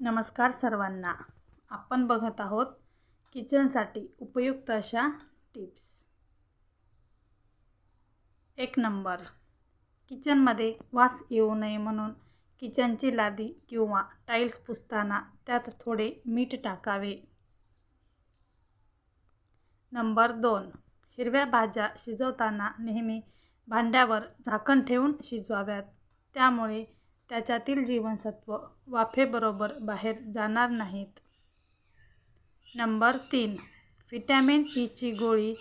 नमस्कार सर्वांना. आपण बघत आहोत किचनसाठी उपयुक्त अशा टिप्स. एक नंबर. किचनमध्ये वास येऊ नये म्हणून किचनची लादी किंवा टाईल्स पुसताना त्यात थोडे मीठ टाकावे. नंबर दोन. हिरव्या भाज्या शिजवताना नेहमी भांड्यावर झाकण ठेवून शिजवाव्यात. त्यामुळे त्याच्यातील जीवनसत्व वाफेबरोबर बाहेर जाणार नाहीत. नंबर तीन. व्हिटॅमिन e ईची गोळी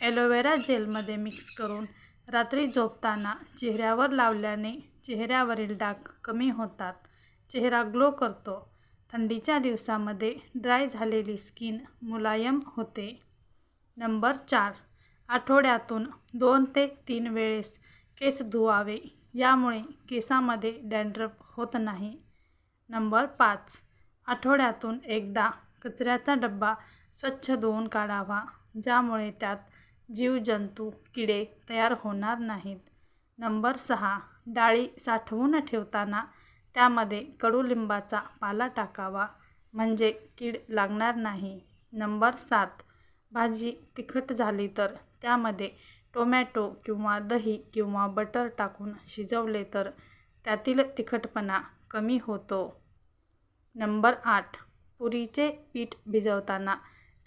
ॲलोवेरा जेलमध्ये मिक्स करून रात्री झोपताना चेहऱ्यावर लावल्याने चेहऱ्यावरील डाग कमी होतात. चेहरा ग्लो करतो. थंडीच्या दिवसामध्ये ड्राय झालेली स्किन मुलायम होते. नंबर चार. आठवड्यातून दोन ते तीन वेळेस केस धुवावे. यामुळे केसामध्ये डॅन्ड्रफ होत नाही. नंबर पाच. आठवड्यातून एकदा कचऱ्याचा डब्बा स्वच्छ धुवून काढावा ज्यामुळे त्यात जीवजंतू किडे तयार होणार नाहीत. नंबर सहा. डाळी साठवून ठेवताना त्यामध्ये कडुलिंबाचा पाला टाकावा म्हणजे कीड लागणार नाही. नंबर सात. भाजी तिखट झाली तर त्यामध्ये टोमॅटो किंवा दही किंवा बटर टाकून शिजवले तर त्यातील तिखटपणा कमी होतो. नंबर आठ. पुरीचे पीठ भिजवताना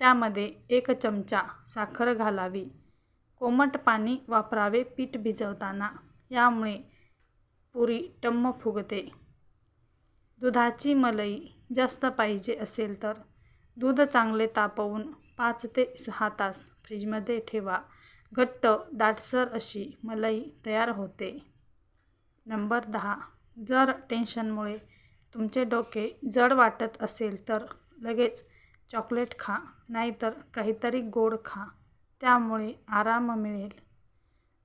त्यामध्ये एक चमचा साखर घालावी. कोमट पाणी वापरावे पीठ भिजवताना. यामुळे पुरी टम्म फुगते. दुधाची मलई जास्त पाहिजे असेल तर दूध चांगले तापवून पाच ते सहा तास फ्रीजमध्ये ठेवा. घट्ट दाटसर अशी मलई तयार होते. नंबर दहा. जर टेन्शनमुळे तुमचे डोके जड वाटत असेल तर लगेच चॉकलेट खा नाहीतर काहीतरी गोड खा त्यामुळे आराम मिळेल.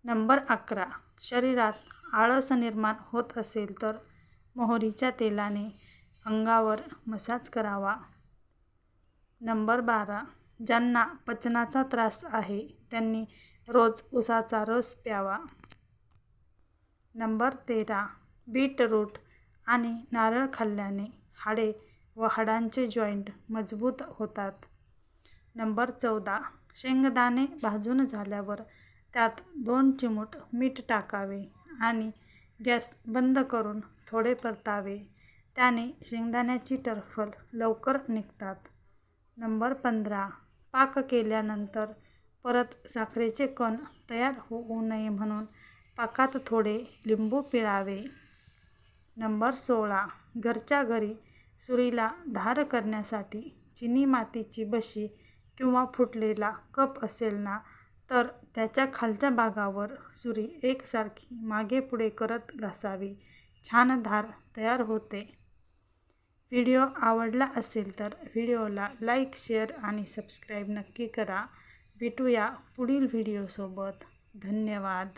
नंबर अकरा. शरीरात आळस निर्माण होत असेल तर मोहरीच्या तेलाने अंगावर मसाज करावा. नंबर बारा. ज्यांना पचनाचा त्रास आहे त्यांनी रोज उसाचा रस प्यावा. नंबर तेरा. बीटरूट आणि नारळ खाल्ल्याने हाडे व हाडांचे जॉईंट मजबूत होतात. नंबर चौदा. शेंगदाणे भाजून झाल्यावर त्यात दोन चिमूट मीठ टाकावे आणि गॅस बंद करून थोडे परतावे. त्याने शेंगदाण्याची टरफल लवकर निघतात. नंबर पंधरा. पाक केल्यानंतर परत साखरेचे कण तयार हो-, होऊ नये म्हणून पाकात थोडे लिंबू पिळावे. नंबर सोळा. घरच्या घरी सुरीला धार करण्यासाठी चिनी मातीची बशी किंवा फुटलेला कप असेल ना तर त्याच्या खालच्या भागावर सुरी एकसारखी मागे पुढे करत घासावी. छान धार तयार होते. व्हिडिओ आवडला असेल तर व्हिडिओला लाईक शेअर आणि सबस्क्राईब नक्की करा. भेटूया पुढील व्हिडिओसोबत. धन्यवाद.